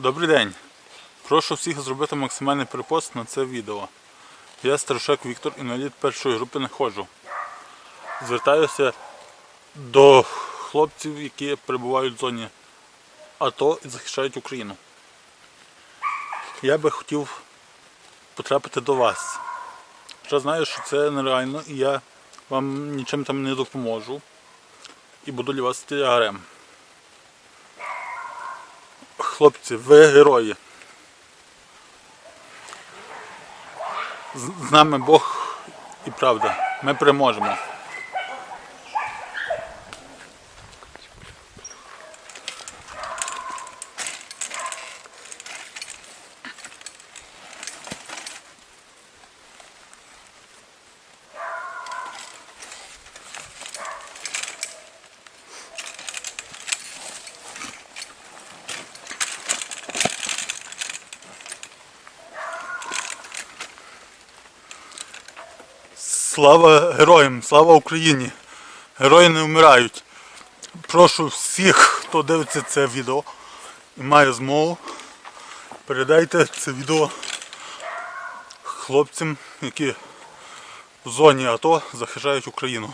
Добрий день. Прошу всіх зробити максимальний перепост на це відео. Я Старушак Віктор, інвалід першої групи не ходжу. Звертаюся до хлопців, які перебувають в зоні АТО і захищають Україну. Я би хотів потрапити до вас. Хоча знаю, що це нереально і я вам нічим там не допоможу. І буду для вас тягарем. Хлопці, ви герої. З нами Бог і правда. Ми переможемо. Слава героям, слава Україні! Герої не вмирають. Прошу всіх, хто дивиться це відео і має змогу, передайте це відео хлопцям, які в зоні АТО захищають Україну.